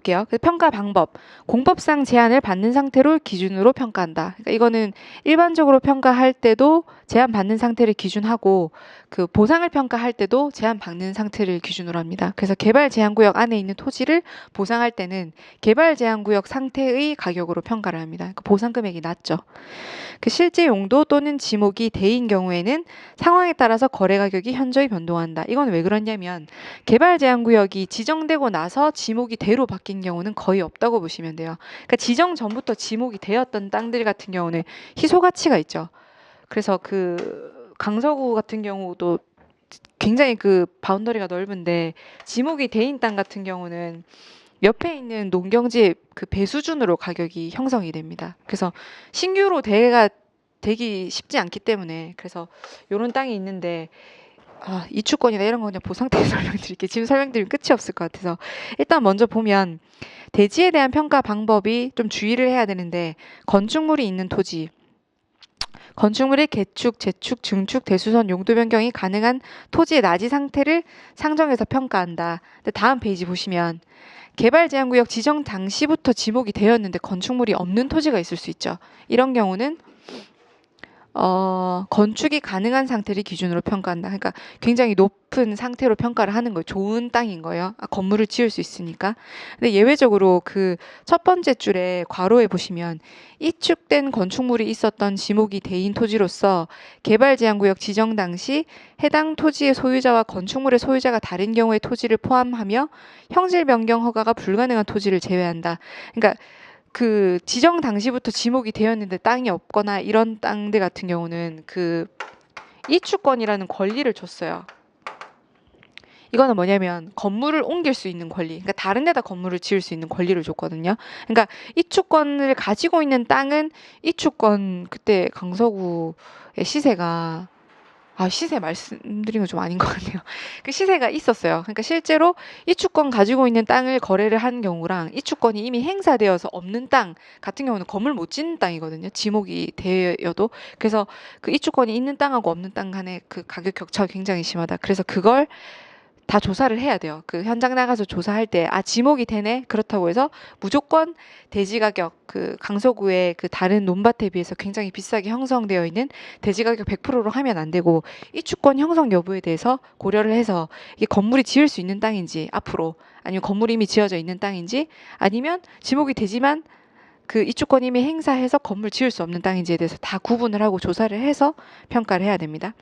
볼게요. 그 평가 방법. 공법상 제한을 받는 상태로 기준으로 평가한다. 그러니까 이거는 일반적으로 평가할 때도 제한 받는 상태를 기준하고 그 보상을 평가할 때도 제한 받는 상태를 기준으로 합니다. 그래서 개발 제한 구역 안에 있는 토지를 보상할 때는 개발 제한 구역 상태의 가격으로 평가를 합니다. 그러니까 보상 금액이 낮죠. 그 실제 용도 또는 지목이 대인 경우에는 상황에 따라서 거래 가격이 현저히 변동한다. 이건 왜 그러냐면 개발 제한 구역이 지정되고 나서 지목이 대로 바뀐 경우는 거의 없다고 보시면 돼요. 그러니까 지정 전부터 지목이 되었던 땅들 같은 경우는 희소 가치가 있죠. 그래서 그 강서구 같은 경우도 굉장히 그 바운더리가 넓은데 지목이 대인 땅 같은 경우는 옆에 있는 농경지 그 배수준으로 가격이 형성이 됩니다. 그래서 신규로 대가 되기 쉽지 않기 때문에 그래서 요런 땅이 있는데 아, 이주권이나 이런 거 그냥 보상 때 설명드릴게요. 지금 설명드리면 끝이 없을 것 같아서 일단 먼저 보면 대지에 대한 평가 방법이 좀 주의를 해야 되는데 건축물이 있는 토지 건축물의 개축, 재축, 증축, 대수선 용도 변경이 가능한 토지의 나지 상태를 상정해서 평가한다. 근데 다음 페이지 보시면 개발 제한 구역 지정 당시부터 지목이 되었는데 건축물이 없는 토지가 있을 수 있죠. 이런 경우는 어, 건축이 가능한 상태를 기준으로 평가한다. 그러니까 굉장히 높은 상태로 평가를 하는 거예요. 좋은 땅인 거예요. 아, 건물을 지을 수 있으니까. 근데 예외적으로 그 첫 번째 줄에 괄호에 보시면 이축된 건축물이 있었던 지목이 대인 토지로서 개발 제한 구역 지정 당시 해당 토지의 소유자와 건축물의 소유자가 다른 경우의 토지를 포함하며 형질 변경 허가가 불가능한 토지를 제외한다. 그러니까 그 지정 당시부터 지목이 되었는데 땅이 없거나 이런 땅들 같은 경우는 그 이주권이라는 권리를 줬어요. 이거는 뭐냐면 건물을 옮길 수 있는 권리, 그러니까 다른 데다 건물을 지을 수 있는 권리를 줬거든요. 그러니까 이주권을 가지고 있는 땅은 이주권 그때 강서구의 시세가 아 시세 말씀드린 건 좀 아닌 것 같네요. 그 시세가 있었어요. 그러니까 실제로 이주권 가지고 있는 땅을 거래를 한 경우랑 이주권이 이미 행사되어서 없는 땅 같은 경우는 건물 못 짓는 땅이거든요. 지목이 되어도 그래서 그 이주권이 있는 땅하고 없는 땅 간의 그 가격 격차가 굉장히 심하다. 그래서 그걸 다 조사를 해야 돼요. 그 현장 나가서 조사할 때 아 지목이 되네 그렇다고 해서 무조건 대지 가격 그 강서구의 그 다른 논밭에 비해서 굉장히 비싸게 형성되어 있는 대지 가격 100%로 하면 안 되고 이 주권 형성 여부에 대해서 고려를 해서 이게 건물이 지을 수 있는 땅인지 앞으로 아니면 건물이 이미 지어져 있는 땅인지 아니면 지목이 되지만 그 이주권 이미 행사해서 건물 지을 수 없는 땅인지에 대해서 다 구분을 하고 조사를 해서 평가를 해야 됩니다.